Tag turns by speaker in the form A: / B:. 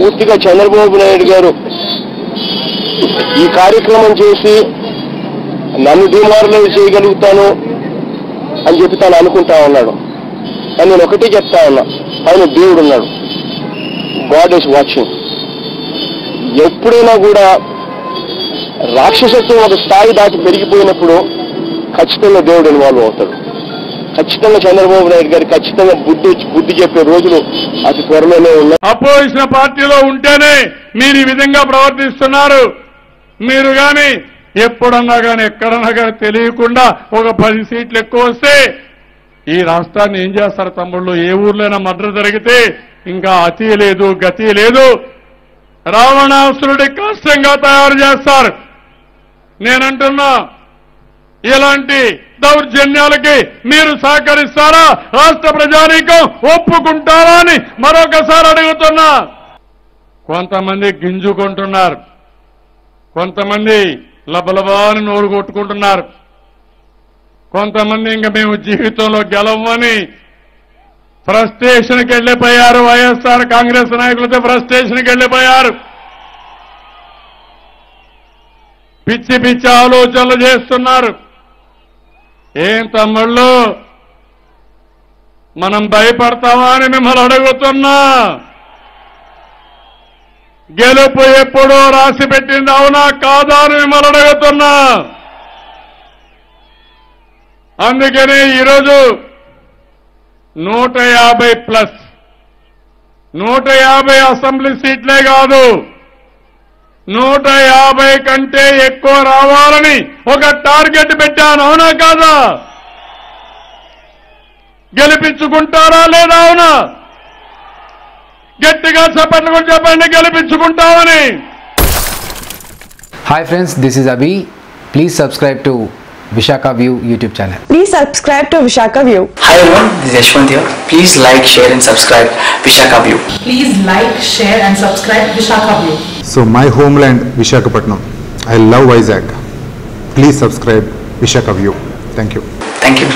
A: పూర్తిగా చంద్రబాబు నాయుడు గారు ఈ కార్యక్రమం చేసి నన్ను డిమారలైజ్ చేయగలుగుతాను అని చెప్పి తను అనుకుంటా ఉన్నాడు. కానీ నేను ఒకటే చెప్తా ఉన్నా పైన దేవుడు ఉన్నాడు. గాడ్ ఈస్ వాచింగ్ ఎప్పుడైనా కూడా రాక్షసత్వం ఒక స్థాయి దాటి పెరిగిపోయినప్పుడు ఖచ్చితంగా దేవుడు ఇన్వాల్వ్ అవుతాడు. ఖచ్చితంగా చంద్రబాబు నాయుడు గారు ఖచ్చితంగా బుద్ధి బుద్ధి చెప్పే రోజులు అతి త్వరలోనే ఉన్నాయి.
B: అపోజిషన్ పార్టీలో ఉంటేనే మీరు ఈ విధంగా ప్రవర్తిస్తున్నారు. మీరు గాని ఎప్పుడన్నా కానీ ఎక్కడన్నా కానీ తెలియకుండా ఒక పది సీట్లు ఎక్కువ వస్తే ఈ రాష్ట్రాన్ని ఏం చేస్తారు తమ్ముళ్ళు? ఏ ఊర్లైనా మర్డర్ జరిగితే ఇంకా అతి లేదు గతి లేదు. రావణాసురుడి కష్టంగా తయారు చేస్తారు. నేనంటున్నా ఇలాంటి దౌర్జన్యాలకి మీరు సహకరిస్తారా? రాష్ట్ర ప్రజానీకం ఒప్పుకుంటారా అని మరొకసారి అడుగుతున్నా. కొంతమంది గింజుకుంటున్నారు. కొంతమంది లబలబాని నోరు కొట్టుకుంటున్నారు. కొంతమంది ఇంకా మేము జీవితంలో గెలవమని ఫ్రస్ట్రేషన్కి వెళ్ళిపోయారు. వైఎస్ఆర్ కాంగ్రెస్ నాయకులతో ఫ్రస్ట్రేషన్కి వెళ్ళిపోయారు. పిచ్చి పిచ్చి ఆలోచనలు చేస్తున్నారు. ఏం తమ్ముళ్ళు? మనం భయపడతామా అని మిమ్మల్ని అడుగుతున్నా. గెలుపు ఎప్పుడో రాసి పెట్టింది అవునా కాదా అని మిమ్మల్ని అడుగుతున్నా. అందుకని ఈరోజు నూట యాభై ప్లస్ నూట యాభై అసెంబ్లీ సీట్లే కాదు. నూట యాభై కంటే ఎక్కువ రావాలని ఒక టార్గెట్ పెట్టాను అవునా కాదా గెలిపించుకుంటారా లేదా అవునా గట్టిగా చెప్పండి కూడా చెప్పండి గెలిపించుకుంటామని
C: Hi friends, this is Abhi. Please subscribe to Vishaka View YouTube channel.
D: Please subscribe to Vishaka View.
E: Hi everyone, this is Yashwant here. Please like, share and subscribe Vishaka View.
F: Please like, share and subscribe Vishaka View.
G: So my homeland Vishakhapatnam. I love Vizag. Please subscribe Vishaka View. Thank you.
E: Thank you.